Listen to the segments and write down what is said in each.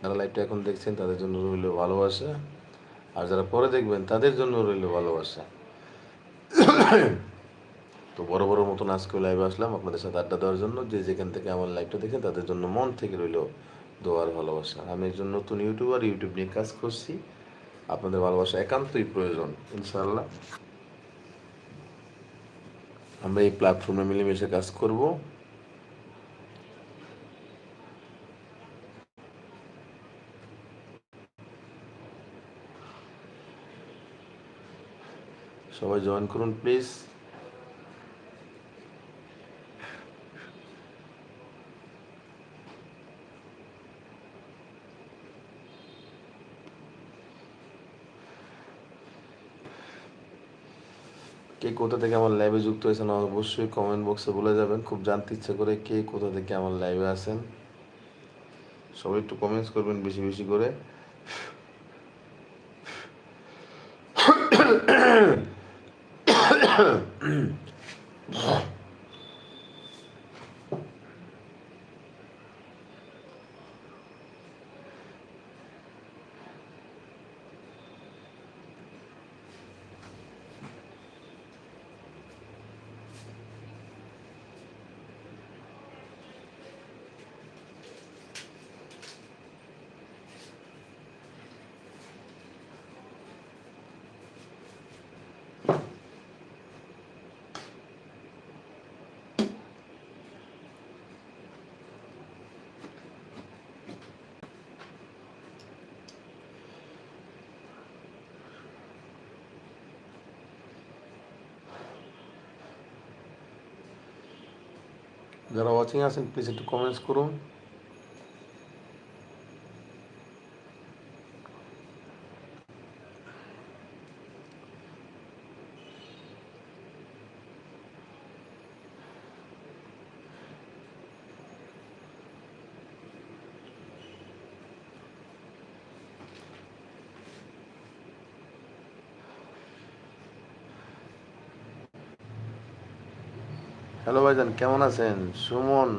যারা লাইভটা এখন দেখছেন, তাদের জন্য রইল ভালোবাসা। আর যারা পরে দেখবেন, তাদের জন্য রইল ভালোবাসা। তো বড় বড় মতন আজকে লাইভে আসলাম। আপনাদের সাথে আড্ডা দেওয়ার জন্য যে যেখান থেকে আমার লাইভটা দেখেন তাদের জন্য মন থেকে রইল দোয়ার ভালোবাসা। আমি একজন নতুন ইউটিউবার ইউটিউব নিয়ে কাজ করছি। আপনাদের ভালোবাসা একান্তই প্রয়োজন, ইনশাআল্লাহ। আমরা এই প্ল্যাটফর্মে মিলেমিশে কাজ করব। সবাই জয়েন করুন, প্লিজ। কে কোথা থেকে আমার লাইভে যুক্ত হয়েছেন অবশ্যই কমেন্ট বক্সে বলে যাবেন। খুব জানতে ইচ্ছে করে কে কোথা থেকে আমার লাইভে আছেন। সবাই একটু কমেন্টস করবেন বেশি বেশি করে। যারা ওয়াচিং আছেন প্লিজ একটু কমেন্টস করুন। হ্যালো ভাইজান, কেমন আছেন? Suman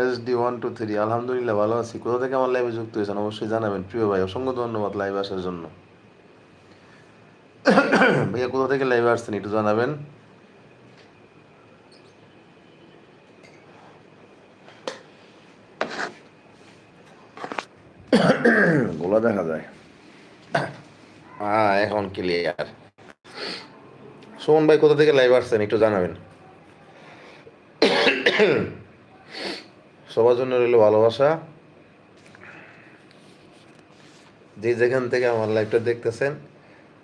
S D one two three আলহামদুলিল্লাহ ভালো আছি। কোথা থেকে আমার লাইভে যুক্ত হয়েছেন অবশ্যই জানাবেন। প্রিয় ভাই, অসংখ্য ধন্যবাদ লাইভে আসার জন্য। ভাইয়া, কোথা থেকে লাইভে আসছেন একটু জানাবেন। গোলা দেখা যায়। হ্যাঁ এখন ক্লিয়ার সুমন ভাই কোথা থেকে লাইভ আসছেন একটু জানাবেন। সবার জন্য রইল ভালোবাসা। যে যেখান থেকে আমার লাইভটা দেখতেছেন,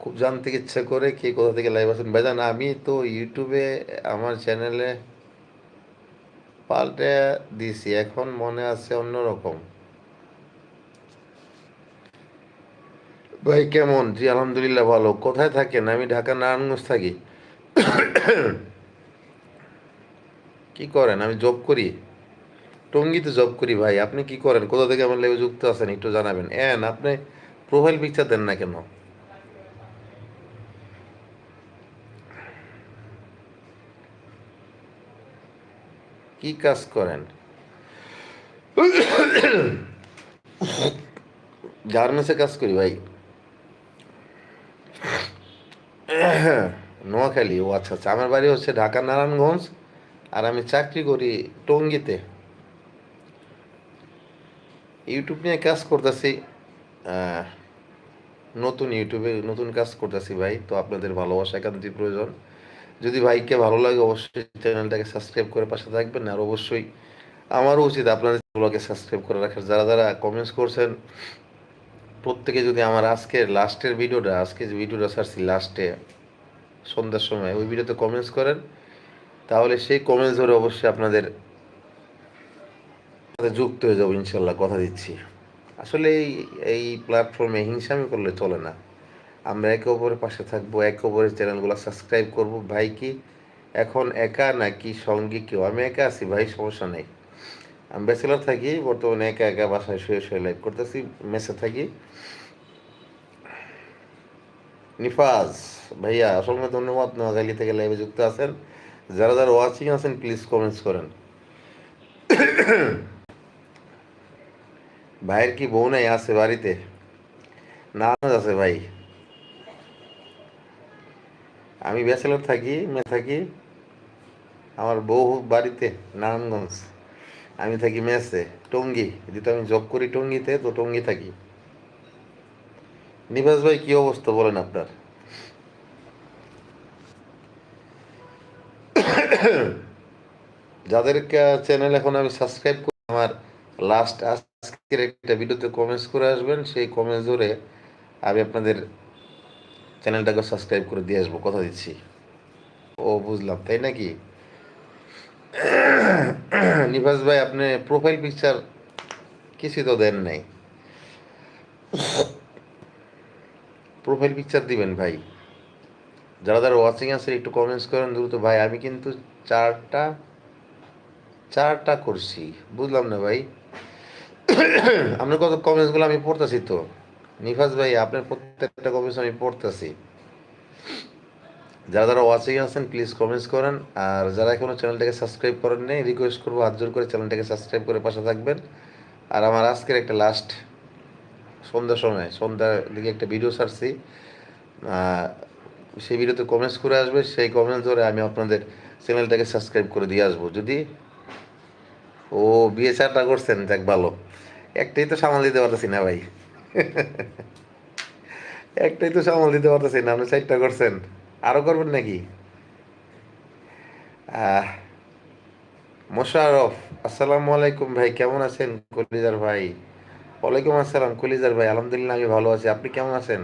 খুব জানতে ইচ্ছে করে কে কোথা থেকে লাইভ আসেন ভাইজান, আমি তো ইউটিউবে আমার চ্যানেলে পাল্টে দিছি এখন মনে আছে অন্যরকম। ভাই কেমন? জি, আলহামদুলিল্লাহ ভালো। কোথায় থাকেন? আমি ঢাকা নারায়ণগঞ্জ থাকি। কি করেন আমি জব করি টঙ্গিতে জব করি ভাই আপনি কি করেন কোথা থেকে আমার লেগে যুক্ত আছেন একটু জানাবেন এন আপনি প্রোফাইল পিকচার দেন না কেন কি কাজ করেন গার্মেন্টসে কাজ করি ভাই নোয়াখালী, ও আচ্ছা আচ্ছা। আমার বাড়ি হচ্ছে ঢাকা নারায়ণগঞ্জ, আর আমি চাকরি করি টঙ্গিতে। ইউটিউব নিয়ে কাজ করতেছি নতুন ইউটিউবে নতুন কাজ করতেছি ভাই, তো আপনাদের ভালোবাসা একান্তই প্রয়োজন। যদি ভাইকে ভালো লাগে, অবশ্যই চ্যানেলটাকে সাবস্ক্রাইব করে পাশে থাকবেন, আর অবশ্যই আমারও উচিত আপনাদের ব্লগে সাবস্ক্রাইব করে রাখার। যারা যারা কমেন্টস করছেন, প্রত্যেকে যদি আমার আজকের লাস্টের ভিডিওটা, আজকে যে ভিডিওটা ছাড়ছি লাস্টে সন্ধ্যার সময়। ওই ভিডিওতে কমেন্টস করেন। তাহলে সেই কমেন্টস ধরে অবশ্যই আপনাদের যুক্ত হয়ে যাব, ইনশাল্লাহ কথা দিচ্ছি। আসলে এই এই প্ল্যাটফর্মে হিংসামি করলে চলে না। আমরা একে অপরের পাশে থাকব, একে অপরের চ্যানেলগুলো সাবস্ক্রাইব করব। ভাই কি এখন একা নাকি সঙ্গে কেউ? আমি একা আছি ভাই, সমস্যা নেই। আমি ব্যাচেলার থাকি, বর্তমানে একা একা বাসায় শুয়ে শুয়ে লাইভ করতেছি মেসে থাকি। নিফাজ, ভাইয়া অসংখ্য ধন্যবাদ নোয়াখালী থেকে লাইভে যুক্ত আছেন। যারা যারা ওয়াচিং আছেন প্লিজ কমেন্টস করেন। ভাইয়ের কি বউ নাই, আছে বাড়িতে? না আছে ভাই। আমি ব্যাচেলর থাকি, মেয়ে থাকি। আমার বউ বাড়িতে, নারায়ণগঞ্জ। আমি থাকি মেসে, টঙ্গি। যেহেতু আমি জব করি টঙ্গিতে, তো টঙ্গি থাকি। নিবাস ভাই, কি অবস্থা বলেন আপনার? যাদের চ্যানেল এখন আমি সাবস্ক্রাইব করি, আমার লাস্ট আজকের একটা ভিডিওতে কমেন্টস করে আসবেন। সেই কমেন্টস ধরে আমি আপনাদের চ্যানেলটাকে সাবস্ক্রাইব করে দিয়ে আসব, কথা দিচ্ছি। ও, বুঝলাম, তাই নাকি? নিভাস ভাই, আপনি প্রোফাইল পিকচার কিছু তো দেন নাই। প্রোফাইল পিকচার দিবেন ভাই। যারা যারা ওয়াচিং আছে, একটু কমেন্টস করেন দ্রুত। ভাই, আমি কিন্তু চারটা চারটা করছি। বুঝলাম না ভাই। আপনার কত কমেন্টসগুলো আমি পড়তেছি তো? নিফাজ ভাই, আপনার প্রত্যেকটা কমেন্টস আমি পড়তেছি। যারা যারা ওয়াচিং আছেন প্লিজ কমেন্টস করেন। আর যারা এখনও চ্যানেলটাকে সাবস্ক্রাইব করেন নেই রিকোয়েস্ট করব হাত জোর করে চ্যানেলটাকে সাবস্ক্রাইব করে পাশে থাকবেন। আর আমার আজকের একটা লাস্ট সন্ধ্যার সময়, সন্ধ্যার দিকে একটা ভিডিও ছাড়ছি। সেই ভিডিওতে কমেন্টস করে আসবে, সেই কমেন্টস ধরে আমি আপনাদের চ্যানেলটাকে সাবস্ক্রাইব করে দিয়ে আসব। যদি ও বিয়ে চারটা করছেন, যাক ভালো। একটাই তো সামাল দিতে পারতেছি না ভাই। একটাই তো সামাল দিতে পারতেছি না, আপনি চারটা করছেন। আরও করবেন নাকি? মোশারফ আসসালামু আলাইকুম ভাই, কেমন আছেন কলিজার ভাই? ওয়ালাইকুম আসসালাম, কলিজার ভাই, আলহামদুলিল্লাহ আমি ভালো আছি। আপনি কেমন আছেন?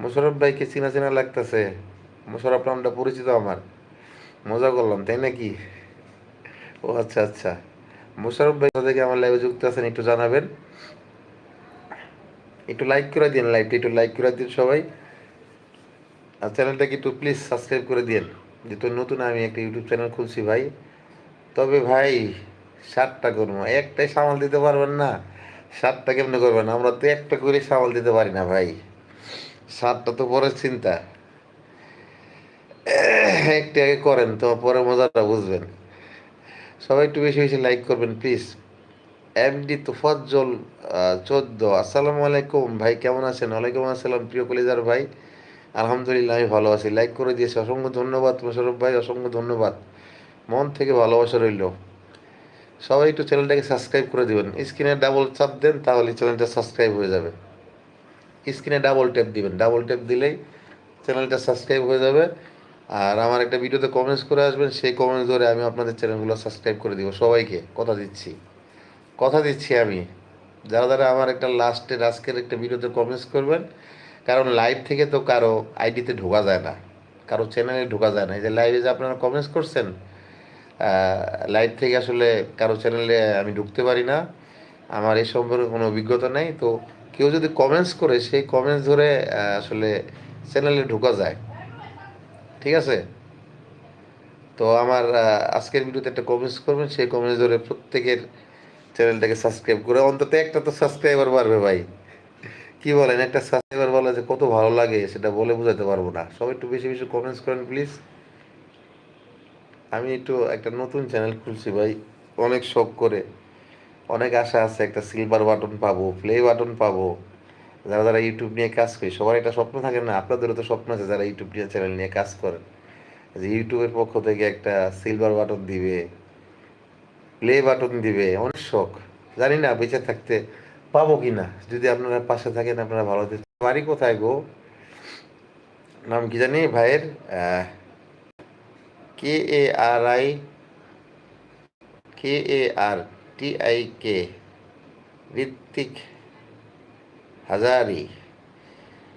মোশারফ ভাইকে চিনা চেনা লাগতেছে। মোশারফ নামটা পরিচিত আমার। মজা করলাম, তাই নাকি? ও আচ্ছা আচ্ছা। মোশারফ ভাই থেকে আমার লাইভে যুক্ত আছেন, একটু জানাবেন। একটু লাইক করে দিন লাইভটা একটু লাইক করে দিন সবাই। আর চ্যানেলটাকে একটু প্লিজ সাবস্ক্রাইব করে দিন। যেহেতু নতুন আমি একটা ইউটিউব চ্যানেল খুলছি ভাই। তবে ভাই, সাতটা করব। একটাই সামাল দিতে পারবেন না। সাতটা কেমনে করবেন আমরা তো একটা করে সামাল দিতে পারি না ভাই। সাতটা তো পরের চিন্তা। একটা আগে করেন তো, পরে মজাটা বুঝবেন। সবাই একটু বেশি বেশি লাইক করবেন প্লিজ এমডি তোফাজ্জল চোদ্দ। আসসালামু আলাইকুম। ভাই, কেমন আছেন? ওয়ালাইকুম আসসালাম, প্রিয় কলিজার ভাই। আলহামদুলিল্লাহ, আমি ভালো আছি। লাইক করে দিয়েছি। অসংখ্য ধন্যবাদ মোশারফ ভাই, অসংখ্য ধন্যবাদ। মন থেকে ভালোবাসা রইল। সবাই একটু চ্যানেলটাকে সাবস্ক্রাইব করে দেবেন। স্ক্রিনে ডাবল চাপ দেন, তাহলে চ্যানেলটা সাবস্ক্রাইব হয়ে যাবে। স্ক্রিনে ডাবল ট্যাপ দিবেন। ডাবল ট্যাপ দিলেই চ্যানেলটা সাবস্ক্রাইব হয়ে যাবে। আর আমার একটা ভিডিওতে কমেন্টস করে আসবেন, সেই কমেন্টস ধরে আমি আপনাদের চ্যানেলগুলো সাবস্ক্রাইব করে দিব সবাইকে। কথা দিচ্ছি। কথা দিচ্ছি আমি। যারা যারা আমার একটা লাস্টের আজকের একটা ভিডিওতে কমেন্টস করবেন, কারণ লাইভ থেকে তো কারও আইডিতে ঢোকা যায় না। কারও চ্যানেলে ঢোকা যায় না। এই যে লাইভে যে আপনারা কমেন্টস করছেন লাইভ থেকে আসলে কারও চ্যানেলে আমি ঢুকতে পারি না। আমার এই সম্পর্কে কোনো অভিজ্ঞতা নেই। তো কেউ যদি কমেন্টস করে, সেই কমেন্টস ধরে আসলে চ্যানেলে ঢোকা যায়। ঠিক আছে? তো আমার আজকের ভিডিওতে একটা কমেন্টস করবেন। সেই কমেন্টস ধরে প্রত্যেকের চ্যানেলটাকে সাবস্ক্রাইব করে, অন্তত একটা তো সাবস্ক্রাইবার বাড়বে ভাই। কি বলেন? একটা সাবস্ক্রাইবার বলে যে কত ভালো লাগে, সেটা বলে বোঝাতে পারব না। সবাই একটু বেশি বেশি কমেন্টস করেন প্লিজ আমি একটু একটা নতুন চ্যানেল খুলছি ভাই। অনেক শখ করে। অনেক আশা আছে, একটা সিলভার বাটন পাবো প্লে বাটন পাবো। যারা যারা ইউটিউব নিয়ে কাজ করি, সবার একটা স্বপ্ন থাকে না, আপনাদেরও তো স্বপ্ন আছে যারা ইউটিউব নিয়ে চ্যানেল নিয়ে কাজ করেন। যে ইউটিউবের পক্ষ থেকে একটা সিলভার বাটন দিবে প্লে বাটন দিবে, অনেক শখ। জানি না, বেঁচে থাকতে পাবো কি না যদি আপনারা পাশে থাকেন, আপনারা ভালো বাড়ি কোথায় গো? নাম কি জানি? ভাইয়ের K A R I K A R T I K Ritwik Hazari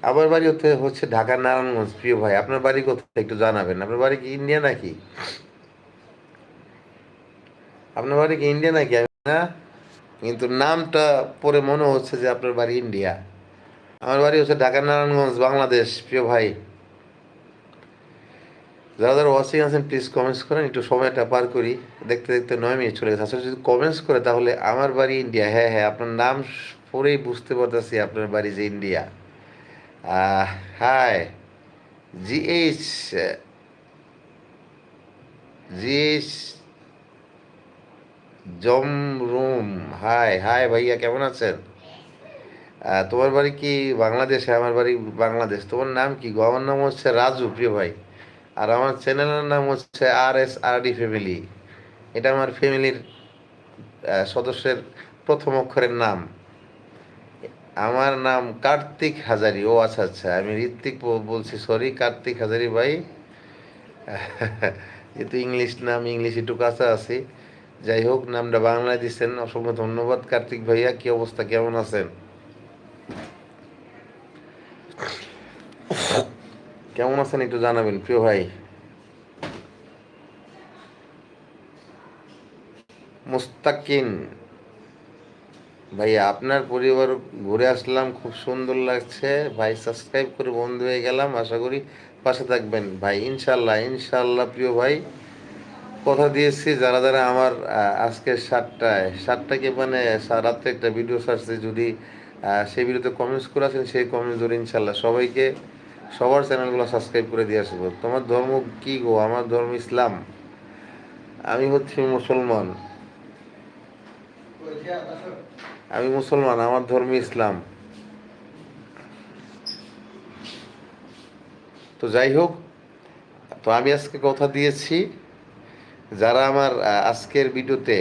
আমার বাড়ি হচ্ছে হচ্ছে ঢাকা নারায়ণগঞ্জ, প্রিয় ভাই। আপনার বাড়ি কোথায় একটু জানাবেন। আপনার বাড়ি কি ইন্ডিয়া নাকি? আপনার বাড়ি কি ইন্ডিয়া নাকি? না, কিন্তু নামটা পরে মনে হচ্ছে যে আপনার বাড়ি ইন্ডিয়া আমার বাড়ি হচ্ছে ঢাকা নারায়ণগঞ্জ, বাংলাদেশ, প্রিয় ভাই। যারা যারা ওয়াচিং আছেন প্লিজ কমেন্টস করেন, একটু সময়টা পার করি। দেখতে দেখতে নয় মিনিট চলে গেছে। আসলে যদি কমেন্টস করে, তাহলে আমার বাড়ি ইন্ডিয়া হ্যাঁ হ্যাঁ আপনার নাম পরেই বুঝতে পারতেছি আপনার বাড়ি যে ইন্ডিয়া হাই জিএইচ জিএইচ জমরুম হাই হাই ভাইয়া, কেমন আছেন? তোমার বাড়ি কি বাংলাদেশে? আমার বাড়ি বাংলাদেশ। তোমার নাম কি? গো, আমার নাম হচ্ছে রাজু, প্রিয় ভাই। আর আমার চ্যানেলের নাম হচ্ছে R S R D family. এটা আমার ফ্যামিলির সদস্যের প্রথম অক্ষরের নাম। আমার নাম কার্তিক হাজারি। ও আচ্ছা আচ্ছা আমি ঋত্বিক বলছি সরি কার্তিক হাজারি ভাই। যেহেতু ইংলিশ নাম, ইংলিশ একটু কাছে আছি। যাই হোক, নামটা বাংলায় দিচ্ছেন অসংখ্য ধন্যবাদ। কার্তিক ভাইয়া, কি অবস্থা? কেমন আছেন? কেমন আছেন একটু জানাবেন, প্রিয় ভাই? মুস্তাকিন। ভাইয়া, আপনার পরিবার ঘুরে আসলাম, খুব সুন্দর লাগছে। ভাই সাবস্ক্রাইব করে বন্ধু হয়ে গেলাম, আশা করি পাশে থাকবেন। ভাই ইনশাল্লাহ ইনশাল্লাহ প্রিয় ভাই। কথা দিয়েছি যারা যারা আমার আজকে সাতটায়। সাতটাকে মানে রাত্রে একটা ভিডিও ছাড়ছে, যদি সেই ভিডিওতে কমেন্টস করে আসেন, সেই কমেন্টস ধরে ইনশাল্লাহ সবাইকে সবার চ্যানেলগুলো সাবস্ক্রাইব করে দিয়ে আসব। তোমার ধর্ম কি গো? আমার ধর্ম ইসলাম। আমি হচ্ছি মুসলমান। আমি মুসলমান, আমার ধর্ম ইসলাম। তো যাই হোক, তো আমি আজকে কথা দিয়েছি, যারা আমার আজকের ভিডিওতে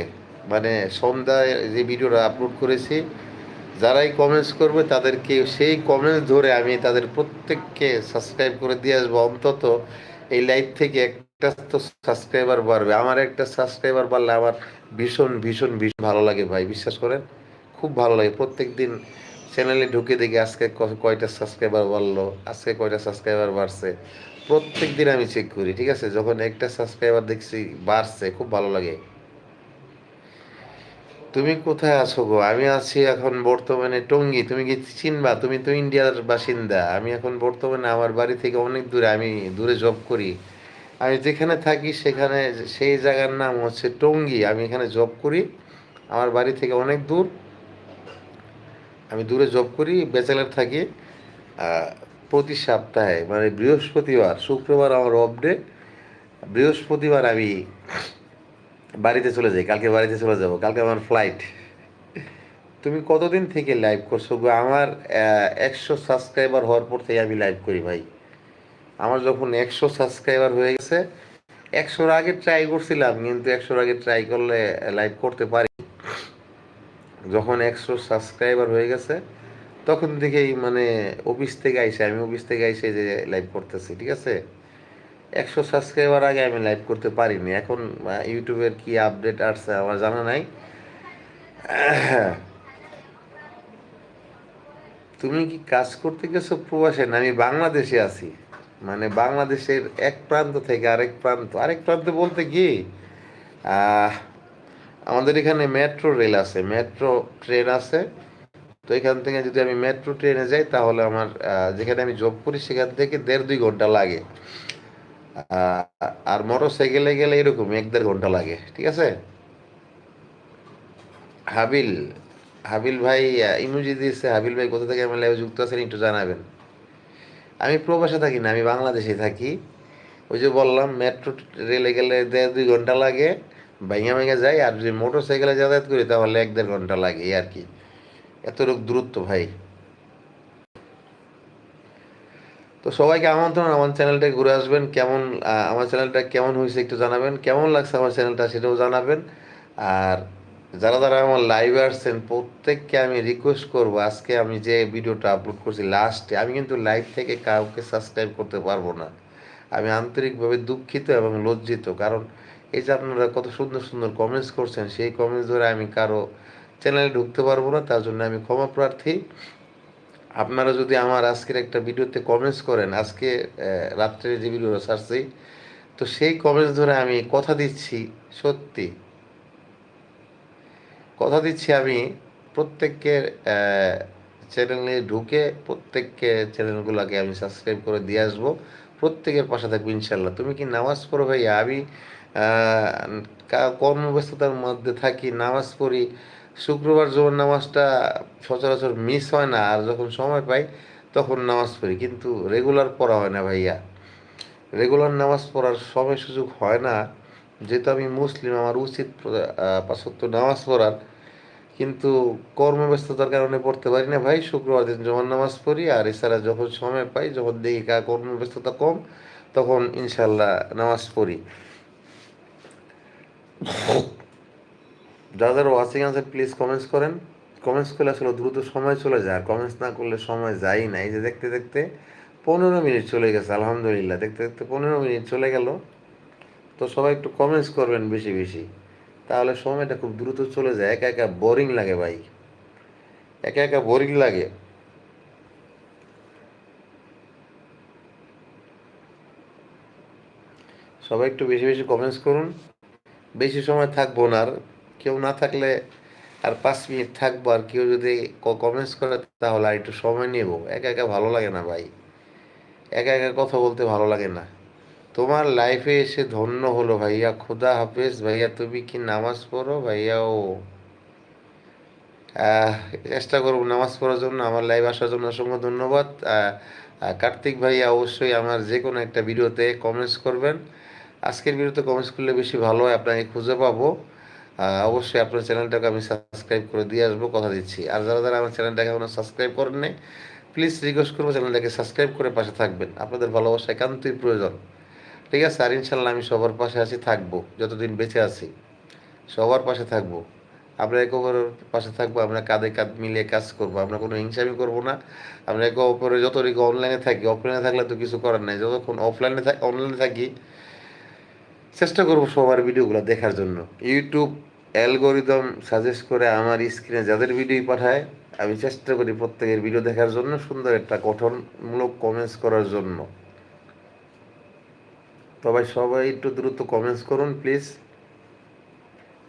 মানে সন্ধ্যায় যে ভিডিওটা আপলোড করেছি যারাই কমেন্টস করবে তাদেরকে সেই কমেন্টস ধরে আমি তাদের প্রত্যেককে সাবস্ক্রাইব করে দিয়ে আসব। অন্তত এই লাইভ থেকে একটা তো সাবস্ক্রাইবার বাড়বে। আমার একটা সাবস্ক্রাইবার বাড়লে আমার ভীষণ ভীষণ ভীষণ ভালো লাগে ভাই, বিশ্বাস করেন? খুব ভালো লাগে। প্রত্যেক দিন চ্যানেলে ঢুকে দেখি আজকে কয়টা সাবস্ক্রাইবার বাড়লো, আজকে কয়টা সাবস্ক্রাইবার বাড়ছে। প্রত্যেক দিন আমি চেক করি, ঠিক আছে? যখন একটা সাবস্ক্রাইবার দেখছি বাড়ছে, খুব ভালো লাগে। তুমি কোথায় আছো গো? আমি আছি এখন বর্তমানে টঙ্গী। তুমি কি চিনবা? তুমি তো ইন্ডিয়ার বাসিন্দা। আমি এখন বর্তমানে আমার বাড়ি থেকে অনেক দূরে, আমি দূরে জব করি। আমি যেখানে থাকি সেখানে সেই জায়গার নাম হচ্ছে টঙ্গী। আমি এখানে জব করি। আমার বাড়ি থেকে অনেক দূর। আমি দূরে জব করি ব্যাচেলার থাকি প্রতি সপ্তাহে মানে বৃহস্পতিবার, শুক্রবার আমার অফ ডে বৃহস্পতিবার আমি বাড়িতে চলে যাই, কালকে বাড়িতে চলে যাব, কালকে আমার ফ্লাইট তুমি কতদিন থেকে লাইভ করছ? গো, আমার একশো সাবস্ক্রাইবার হওয়ার পর থেকে আমি লাইভ করি ভাই। আমার যখন একশো সাবস্ক্রাইবার হয়ে গেছে, একশোর আগে ট্রাই করছিলাম, কিন্তু একশোর আগে ট্রাই করলে লাইভ করতে পারি। যখন একশো সাবস্ক্রাইবার হয়ে গেছে, তখন থেকেই মানে অফিস থেকে আইসে, আমি অফিস থেকে আইসে যে লাইভ করতেছি, ঠিক আছে? একশো সাবস্ক্রাইবার আগে আমি লাইভ করতে পারিনি। এখন ইউটিউবের কি আপডেট আসছে আমার জানা নাই। তুমি কি কাজ করতে গেছো প্রবাসে? না, আমি বাংলাদেশে আছি। মানে বাংলাদেশের এক প্রান্ত থেকে আরেক প্রান্ত। আরেক প্রান্ত বলতে কি? আমাদের এখানে মেট্রো রেল আছে। মেট্রো ট্রেন আছে। তো এখান থেকে যদি আমি মেট্রো ট্রেনে যাই, তাহলে আমার যেখানে আমি জব করি, সেখান থেকে দেড় দুই ঘণ্টা লাগে। আর মোটর সাইকেলে গেলে এরকম এক দেড় ঘণ্টা লাগে, ঠিক আছে? হাবিল হাবিল ভাই, ইমোজি দিয়েছে, হাবিল ভাই কোথা থেকে আমার লাইভে যুক্ত আছেন একটু জানাবেন। আমি প্রবাসে থাকি না, আমি বাংলাদেশে থাকি। ওই যে বললাম, মেট্রো রেলে গেলে দেড় দুই ঘণ্টা লাগে ভাইঙা ভেঙে যাই আর যদি মোটর সাইকেলে যাতায়াত করি তাহলে এক দেড় ঘণ্টা লাগে আর কি। এতটুকু দূরত্ব ভাই। তো সবাইকে আমন্ত্রণ, আমার চ্যানেলটা ঘুরে আসবেন, কেমন আমার চ্যানেলটা কেমন হয়েছে একটু জানাবেন, কেমন লাগছে আমার চ্যানেলটা সেটাও জানাবেন। আর যারা যারা আমার লাইভে আসছেন, প্রত্যেককে আমি রিকোয়েস্ট করব, আজকে আমি যে ভিডিওটা আপলোড করছি লাস্টে আমি কিন্তু লাইভ থেকে কাউকে সাবস্ক্রাইব করতে পারব না। আমি আন্তরিকভাবে দুঃখিত এবং লজ্জিত, কারণ এই যে আপনারা কত সুন্দর সুন্দর কমেন্টস করছেন, সেই কমেন্টস ধরে আমি কারও চ্যানেলে ঢুকতে পারব না, তার জন্য আমি ক্ষমা প্রার্থী। আপনারা যদি আমার আজকের একটা ভিডিওতে কমেন্টস করেন, আজকে রাত্রে যে ভিডিওটা ছাড়ছি, তো সেই কমেন্টস ধরে আমি কথা দিচ্ছি সত্যি। কথা দিচ্ছি আমি প্রত্যেককে চ্যানেলে ঢুকে প্রত্যেককে চ্যানেলগুলোকে আমি সাবস্ক্রাইব করে দিয়ে আসব। প্রত্যেকের পাশে থাকব ইনশাল্লাহ তুমি কি নামাজ পড়ো ভাইয়া? আমি কর্মব্যস্ততার মধ্যে থাকি, নামাজ পড়ি শুক্রবার যখন নামাজটা সচরাচর মিস হয় না, আর যখন সময় পাই তখন নামাজ পড়ি, কিন্তু রেগুলার পড়া হয় না ভাইয়া। রেগুলার নামাজ পড়ার সময় সুযোগ হয় না, যেহেতু আমি মুসলিম, আমার উচিত পাঁচত্ব নামাজ পড়ার। কিন্তু কর্মব্যস্ততার কারণে পড়তে পারি না ভাই, শুক্রবার দিন জমান নামাজ পড়ি, আর এছাড়া যখন সময় পাই, যখন দেখি কা, কর্মব্যস্ততা কম, তখন ইনশাল্লাহ নামাজ পড়ি। যারা ওয়াচিং আছে প্লিজ কমেন্টস করেন। কমেন্টস করলে আসলে দ্রুত সময় চলে যায়, আর কমেন্টস না করলে সময় যায়ই না। এই যে দেখতে দেখতে পনেরো মিনিট চলে গেছে, আলহামদুলিল্লাহ। দেখতে দেখতে পনেরো মিনিট চলে গেল। তো সবাই একটু কমেন্টস করবেন বেশি বেশি। তাহলে সময়টা খুব দ্রুত চলে যায়। একা একা বোরিং লাগে ভাই। একা একা বোরিং লাগে। সবাই একটু বেশি বেশি কমেন্টস করুন। বেশি সময় থাকব না আর। কেউ না থাকলে আর পাঁচ মিনিট থাকব আর কেউ যদি কমেন্টস করে তাহলে আর একটু সময় নেব। একা একা ভালো লাগে না ভাই। একা একা কথা বলতে ভালো লাগে না। তোমার লাইফে এসে ধন্য হলো ভাইয়া। খুদা হাফেজ। ভাইয়া, তুমি কি নামাজ পড়ো? ভাইয়া, ও। চেষ্টা করব নামাজ পড়ার জন্য। আমার লাইভ আসার জন্য অসংখ্য ধন্যবাদ। কার্তিক ভাইয়া, অবশ্যই আমার যে কোনো একটা ভিডিওতে কমেন্টস করবেন। আজকের ভিডিওতে কমেন্টস করলে বেশি ভালো হয়। আপনাকে খুঁজে পাবো। অবশ্যই আপনার চ্যানেলটাকে আমি সাবস্ক্রাইব করে দিয়ে আসব, কথা দিচ্ছি। আর যারা যারা আমার চ্যানেলটাকে এখনও সাবস্ক্রাইব করেন নাই প্লিজ রিকোয়েস্ট করব চ্যানেলটাকে সাবস্ক্রাইব করে পাশে থাকবেন। আপনাদের ভালোবাসা একান্তই প্রয়োজন। ঠিক আছে? আর ইনশাল্লাহ আমি সবার পাশে আছি, থাকব, যতদিন বেঁচে আছি। সবার পাশে থাকব। আমরা একে অপরের পাশে থাকব, আমরা কাঁধে কাঁধ মিলিয়ে কাজ করব, আমরা কোনো হিংসামি করব না। আমরা একে অপরে যতটুকু অনলাইনে থাকি অফলাইনে থাকলে তো কিছু করার নাই। যতক্ষণ অফলাইনে অনলাইনে থাকি চেষ্টা করব সবার ভিডিওগুলো দেখার জন্য। ইউটিউব অ্যালগোরিদম সাজেস্ট করে আমার স্ক্রিনে যাদের ভিডিও পাঠায়, আমি চেষ্টা করি প্রত্যেকের ভিডিও দেখার জন্য সুন্দর একটা গঠনমূলক কমেন্টস করার জন্য। তবে সবাই একটু দ্রুত কমেন্টস করুন প্লিজ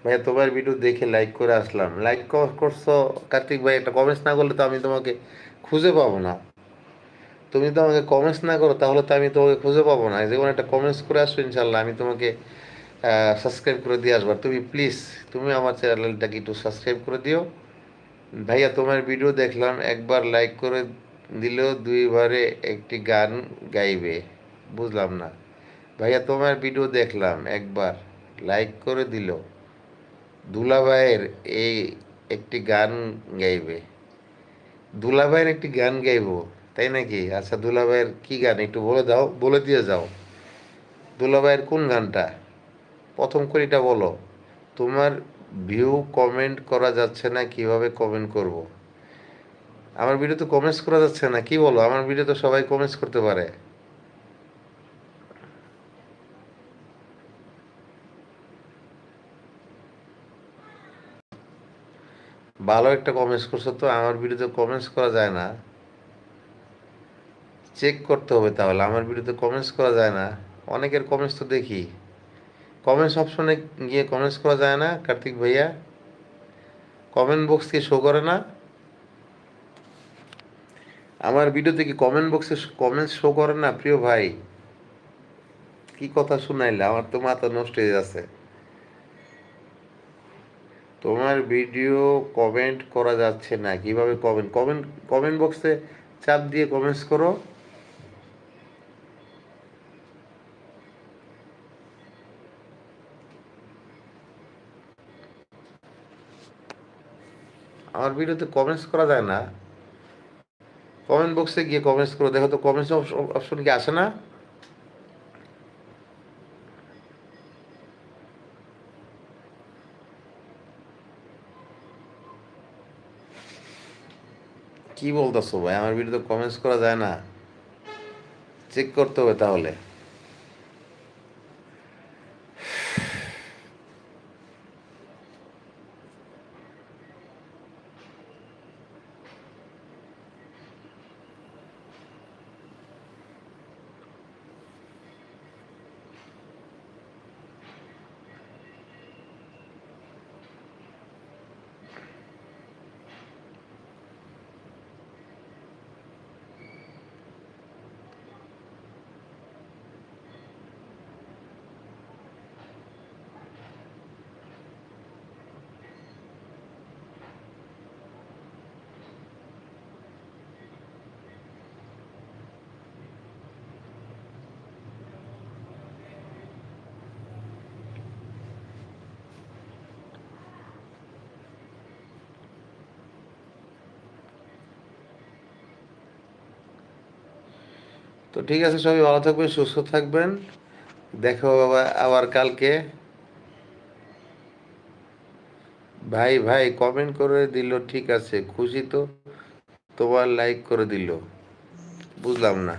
ভাইয়া, তোমার ভিডিও দেখে লাইক করে আসলাম। লাইক করছ? কার্তিক ভাই, একটা কমেন্টস না করলে তো আমি তোমাকে খুঁজে পাবো না। তুমি তো আমাকে কমেন্টস না করো, তাহলে তো আমি তোমাকে খুঁজে পাবো না। যে কোনো একটা কমেন্টস করে আসো ইনশাল্লাহ, আমি তোমাকে সাবস্ক্রাইব করে দিয়ে আসবার তুমি প্লিজ তুমি আমার চ্যানেলটাকে একটু সাবস্ক্রাইব করে দিও। ভাইয়া, তোমার ভিডিও দেখলাম, একবার লাইক করে দিলেও দুইবারে একটি গান গাইবে। বুঝলাম না। ভাইয়া, তোমার ভিডিও দেখলাম, একবার লাইক করে দিল দুলাভাইয়ের এই একটি গান গাইবে। দুলাভাইয়ের একটি গান গাইব। তাই নাকি? আচ্ছা দুলাভাইয়ের কি গান? একটু বলে দাও, বলে দিয়ে যাও। দুলাভাইয়ের কোন গানটা? প্রথম করিটা বলো। তোমার ভিউ কমেন্ট করা যাচ্ছে না, কীভাবে কমেন্ট করব। আমার ভিডিও তো কমেন্টস করা যাচ্ছে না, কি বলো? আমার ভিডিও তো সবাই কমেন্টস করতে পারে। ভালো একটা কমেন্টস করছ তো, আমার ভিডিওতে কমেন্টস করা যায় না। চেক করতে হবে তাহলে। আমার ভিডিওতে কমেন্টস করা যায় না। অনেকের কমেন্টস তো দেখি। কমেন্টস অপশনে গিয়ে কমেন্টস করা যায় না, কার্তিক ভাইয়া। কমেন্ট বক্স কি শো করে না। আমার ভিডিওতে কি কমেন্ট বক্সে কমেন্টস শো করে না, প্রিয় ভাই। কি কথা শুনাইলে? আমার তো মাথা নষ্ট হয়ে যাচ্ছে। তোমার ভিডিও কমেন্ট করা যাচ্ছে না। কীভাবে কমেন্ট কমেন্ট কমেন্ট বক্সে চাপ দিয়ে কমেন্টস করো। আমার ভিডিওতে কমেন্টস করা যায় না। কমেন্ট বক্সে গিয়ে কমেন্টস করো। দেখো তো কমেন্টস অপশন কি আসে না? কি বলতেছো ভাই? আমার ভিডিওতে কমেন্টস করা যায় না। চেক করতে হবে তাহলে। তো ঠিক আছে সবাই ভালো থাকবেন, সুস্থ থাকবেন। দেখো আবার আবার কালকে। ভাই ভাই কমেন্ট করে দিল, ঠিক আছে, খুশি তো? তোমার লাইক করে দিল। বুঝলাম না।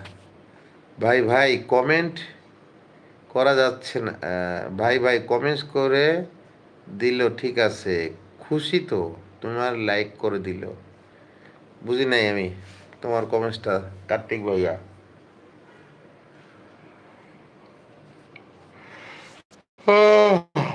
ভাই ভাই কমেন্ট করা যাচ্ছে না। ভাই ভাই কমেন্টস করে দিল, ঠিক আছে, খুশি তো? তোমার লাইক করে দিল। বুঝি নাই আমি, তোমার কমেন্টসটা কার্তিক ভাইয়া। 아.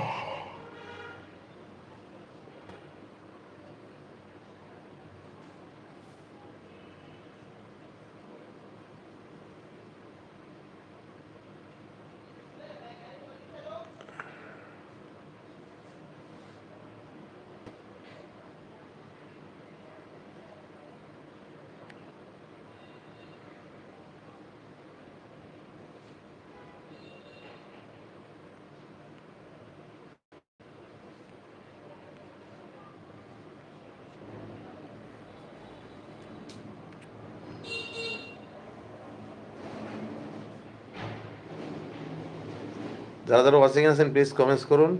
যারা যারা ওয়াচিং আছেন প্লিজ কমেন্টস করুন।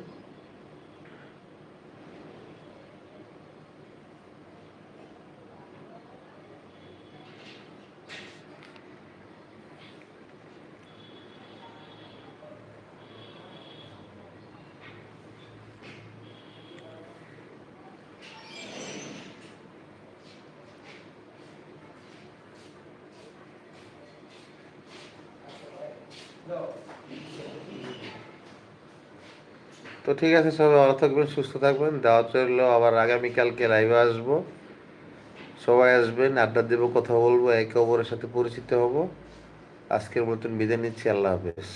তো ঠিক আছে, সবাই ভালো থাকবেন, সুস্থ থাকবেন। দেওয়া রইল আবার আগামীকালকে লাইভে আসব। সবাই আসবেন, আড্ডা দেবো, কথা বলব, একে অপরের সাথে পরিচিত হব। আজকের মতন বিদায় নিচ্ছি, আল্লাহ হাফেজ।